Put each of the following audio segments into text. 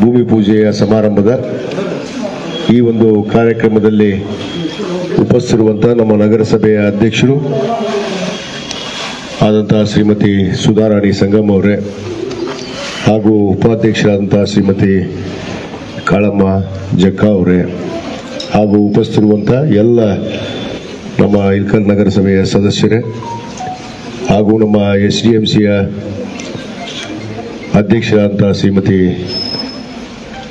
ಭೂಮಿ ಪೂಜೆಯ ಸಮಾರಂಭದ ಈ ಒಂದು ಕಾರ್ಯಕ್ರಮದಲ್ಲಿ ಉಪಸ್ಥಿರುವಂತಹ ನಮ್ಮ ನಗರಸಭೆಯ ಅಧ್ಯಕ್ಷರು ಆದಂತಹ ಶ್ರೀಮತಿ ಸುಧಾರಾಣಿ ಸಂಗಮ್ ಅವರೇ ಹಾಗೂ ಉಪಾಧ್ಯಕ್ಷರಾದಂತಹ ಶ್ರೀಮತಿ ಕಾಳಮ್ಮ ಜಕ್ಕ ಅವರೇ ಹಾಗೂ ಉಪಸ್ಥಿರುವಂಥ ಎಲ್ಲ ನಮ್ಮ ಇಲ್ಕಲ್ ನಗರಸಭೆಯ ಸದಸ್ಯರೇ ಹಾಗೂ ನಮ್ಮ ಎಸ್ ಡಿ ಎಂ ಸಿಯ ಅಧ್ಯಕ್ಷರಾದಂಥ ಶ್ರೀಮತಿ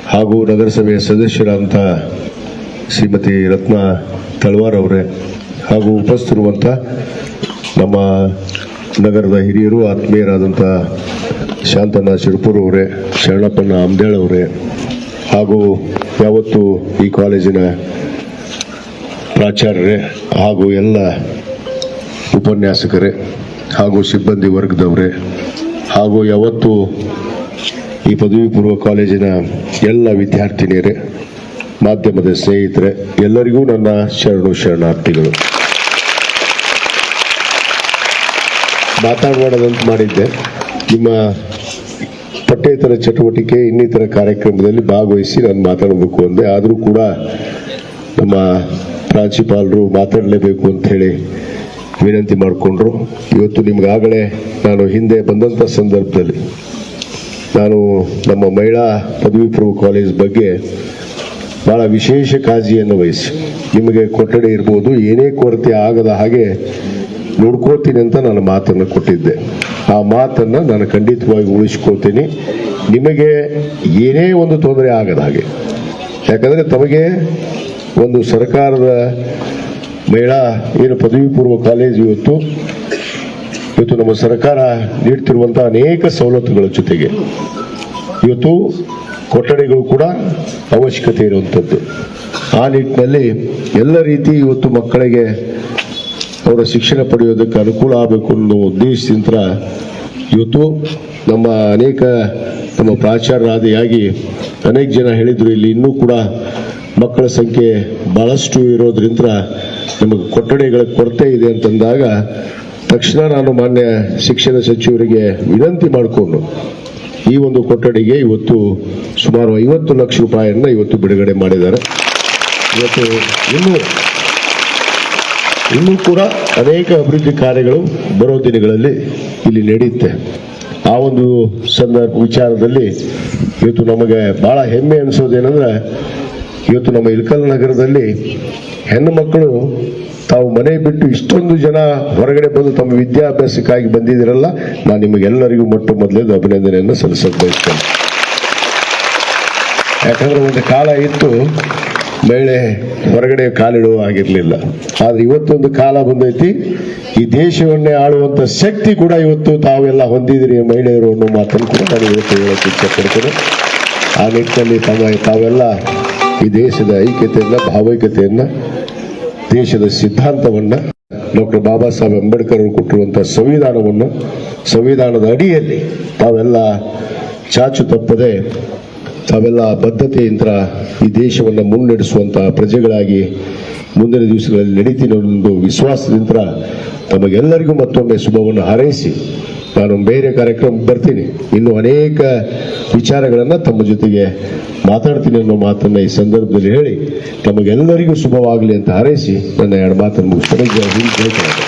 ಹಾಗೂ ನಗರಸಭೆಯ ಸದಸ್ಯರಾದಂಥ ಶ್ರೀಮತಿ ರತ್ನ ತಳವಾರ್ ಅವರೇ ಹಾಗೂ ಉಪಸ್ಥಿರುವಂಥ ನಮ್ಮ ನಗರದ ಹಿರಿಯರು, ಆತ್ಮೀಯರಾದಂಥ ಶಾಂತನ ಶಿರ್ಪುರ್ ಅವರೇ ಶರಣಪ್ಪನ ಅಮ್ದೇಳ್ ಅವರೇ ಹಾಗೂ ಯಾವತ್ತು ಈ ಕಾಲೇಜಿನ ಪ್ರಾಚಾರ್ಯರೇ ಹಾಗೂ ಎಲ್ಲ ಉಪನ್ಯಾಸಕರೇ ಹಾಗೂ ಸಿಬ್ಬಂದಿ ವರ್ಗದವರೇ ಹಾಗೂ ಯಾವತ್ತು ಈ ಪದವಿ ಪೂರ್ವ ಕಾಲೇಜಿನ ಎಲ್ಲ ವಿದ್ಯಾರ್ಥಿನಿಯರೇ, ಮಾಧ್ಯಮದ ಸ್ನೇಹಿತರೆ, ಎಲ್ಲರಿಗೂ ನನ್ನ ಶರಣು ಶರಣಾರ್ಥಿಗಳು. ಮಾತಾಡಬಾರ್ದಂತ ಮಾಡಿದ್ದೆ. ನಿಮ್ಮ ಪಠ್ಯೇತರ ಚಟುವಟಿಕೆ, ಇನ್ನಿತರ ಕಾರ್ಯಕ್ರಮದಲ್ಲಿ ಭಾಗವಹಿಸಿ ನಾನು ಮಾತಾಡಬೇಕು ಅಂದೆ. ಆದರೂ ಕೂಡ ನಮ್ಮ ಪ್ರಾಂಶುಪಾಲರು ಮಾತಾಡಲೇಬೇಕು ಅಂತ ಹೇಳಿ ವಿನಂತಿ ಮಾಡಿಕೊಂಡ್ರು. ಇವತ್ತು ನಿಮ್ಗಾಗಲೇ ನಾನು ಹಿಂದೆ ಬಂದಂಥ ಸಂದರ್ಭದಲ್ಲಿ ನಾನು ನಮ್ಮ ಮಹಿಳಾ ಪದವಿ ಪೂರ್ವ ಕಾಲೇಜ್ ಬಗ್ಗೆ ಬಹಳ ವಿಶೇಷ ಕಾಳಜಿಯನ್ನು ವಹಿಸಿ. ನಿಮಗೆ ಕೊಠಡಿ ಇರ್ಬೋದು, ಏನೇ ಕೊರತೆ ಆಗದ ಹಾಗೆ ನೋಡ್ಕೋತೀನಿ ಅಂತ ನಾನು ಮಾತನ್ನು ಕೊಟ್ಟಿದ್ದೆ. ಆ ಮಾತನ್ನು ನಾನು ಖಂಡಿತವಾಗಿ ಉಳಿಸ್ಕೊಳ್ತೀನಿ ನಿಮಗೆ ಏನೇ ಒಂದು ತೊಂದರೆ ಆಗದ ಹಾಗೆ. ಯಾಕಂದರೆ ತಮಗೆ ಒಂದು ಸರ್ಕಾರದ ಮಹಿಳಾ ಏನು ಪದವಿ ಪೂರ್ವ ಕಾಲೇಜು ಇವತ್ತು? ಇವತ್ತು ನಮ್ಮ ಸರ್ಕಾರ ನೀಡ್ತಿರುವಂಥ ಅನೇಕ ಸವಲತ್ತುಗಳ ಜೊತೆಗೆ ಇವತ್ತು ಕೊಠಡಿಗಳು ಕೂಡ ಅವಶ್ಯಕತೆ ಇರುವಂಥದ್ದು ಆ ನಿಟ್ಟಿನಲ್ಲಿ ಎಲ್ಲ ರೀತಿ ಇವತ್ತು ಮಕ್ಕಳಿಗೆ ಅವರ ಶಿಕ್ಷಣ ಪಡೆಯೋದಕ್ಕೆ ಅನುಕೂಲ ಆಗಬೇಕು ಅನ್ನೋ ಉದ್ದೇಶದಿಂದ ಇವತ್ತು ನಮ್ಮ ಅನೇಕ ನಮ್ಮ ಪ್ರಾಚಾರ್ಯರಾದಿಯಾಗಿ ಅನೇಕ ಜನ ಹೇಳಿದ್ರು. ಇಲ್ಲಿ ಇನ್ನೂ ಕೂಡ ಮಕ್ಕಳ ಸಂಖ್ಯೆ ಬಹಳಷ್ಟು ಇರೋದ್ರಿಂದ ನಿಮಗೆ ಕೊಠಡಿಗಳ ಕೊರತೆ ಇದೆ ಅಂತಂದಾಗ ತಕ್ಷಣ ನಾನು ಮಾನ್ಯ ಶಿಕ್ಷಣ ಸಚಿವರಿಗೆ ವಿನಂತಿ ಮಾಡಿಕೊಂಡು ಈ ಒಂದು ಕೊಠಡಿಗೆ ಇವತ್ತು ಸುಮಾರು ಐವತ್ತು ಲಕ್ಷ ರೂಪಾಯಿಯನ್ನು ಇವತ್ತು ಬಿಡುಗಡೆ ಮಾಡಿದ್ದಾರೆ. ಇವತ್ತು ಇನ್ನೂ ಇನ್ನೂ ಕೂಡ ಅನೇಕ ಅಭಿವೃದ್ಧಿ ಕಾರ್ಯಗಳು ಬರೋ ದಿನಗಳಲ್ಲಿ ಇಲ್ಲಿ ನಡೆಯುತ್ತೆ. ಆ ಒಂದು ಸಂದರ್ಭ ವಿಚಾರದಲ್ಲಿ ಇವತ್ತು ನಮಗೆ ಬಹಳ ಹೆಮ್ಮೆ ಅನಿಸೋದೇನೆಂದ್ರೆ ಇವತ್ತು ನಮ್ಮ ಇಳಕಲ್ ನಗರದಲ್ಲಿ ಹೆಣ್ಣು ಮಕ್ಕಳು ತಾವು ಮನೆ ಬಿಟ್ಟು ಇಷ್ಟೊಂದು ಜನ ಹೊರಗಡೆ ಬಂದು ತಮ್ಮ ವಿದ್ಯಾಭ್ಯಾಸಕ್ಕಾಗಿ ಬಂದಿದ್ದೀರಲ್ಲ, ನಾನು ನಿಮಗೆಲ್ಲರಿಗೂ ಮೊಟ್ಟ ಮೊದಲೇದು ಅಭಿನಂದನೆಯನ್ನು ಸಲ್ಲಿಸಲು ಬಯಸ್ತೇನೆ. ಯಾಕಂದ್ರೆ ಒಂದು ಕಾಲ ಇತ್ತು ಮಹಿಳೆ ಹೊರಗಡೆ ಕಾಲಿಡುವ ಆಗಿರಲಿಲ್ಲ ಆದ್ರೆ ಇವತ್ತೊಂದು ಕಾಲ ಬಂದೈತಿ, ಈ ದೇಶವನ್ನೇ ಆಳುವಂತ ಶಕ್ತಿ ಕೂಡ ಇವತ್ತು ತಾವೆಲ್ಲ ಹೊಂದಿದಿರಿ ಮಹಿಳೆಯರು ಅನ್ನೋ ಮಾತನ್ನು ಕೂಡ ನಾನು ಇವತ್ತು ಹೇಳಕ್ಕೆ ಇಚ್ಛೆ ಪಡ್ತೇನೆ. ಆ ನಿಟ್ಟಿನಲ್ಲಿ ತಮ್ಮ ತಾವೆಲ್ಲ ಈ ದೇಶದ ಐಕ್ಯತೆಯನ್ನ, ಭಾವೈಕ್ಯತೆಯನ್ನ, ದೇಶದ ಸಿದ್ಧಾಂತವನ್ನ ಡಾಕ್ಟರ್ ಬಾಬಾ ಸಾಹೇಬ್ ಅಂಬೇಡ್ಕರ್ ಅವರು ಕೊಟ್ಟಿರುವಂತಹ ಸಂವಿಧಾನವನ್ನು, ಸಂವಿಧಾನದ ಅಡಿಯಲ್ಲಿ ತಾವೆಲ್ಲ ಚಾಚು ತಪ್ಪದೆ ತಾವೆಲ್ಲ ಬದ್ಧತೆಯಿಂದ ಈ ದೇಶವನ್ನು ಮುನ್ನಡೆಸುವಂತಹ ಪ್ರಜೆಗಳಾಗಿ ಮುಂದಿನ ದಿವಸಗಳಲ್ಲಿ ನಡೀತೀನಿ ಒಂದು ವಿಶ್ವಾಸದಿಂದ ತಮಗೆಲ್ಲರಿಗೂ ಮತ್ತೊಮ್ಮೆ ಶುಭವನ್ನು ಹಾರೈಸಿ, ನಾನು ಬೇರೆ ಕಾರ್ಯಕ್ರಮಕ್ಕೆ ಬರ್ತೀನಿ. ಇನ್ನು ಅನೇಕ ವಿಚಾರಗಳನ್ನು ತಮ್ಮ ಜೊತೆಗೆ ಮಾತಾಡ್ತೀನಿ ಅನ್ನೋ ಮಾತನ್ನ ಈ ಸಂದರ್ಭದಲ್ಲಿ ಹೇಳಿ ತಮಗೆಲ್ಲರಿಗೂ ಶುಭವಾಗಲಿ ಅಂತ ಹಾರೈಸಿ ನನ್ನ ಎರಡು ಮಾತನ್ನು ಮುಗಿಸ್ತಾರೆ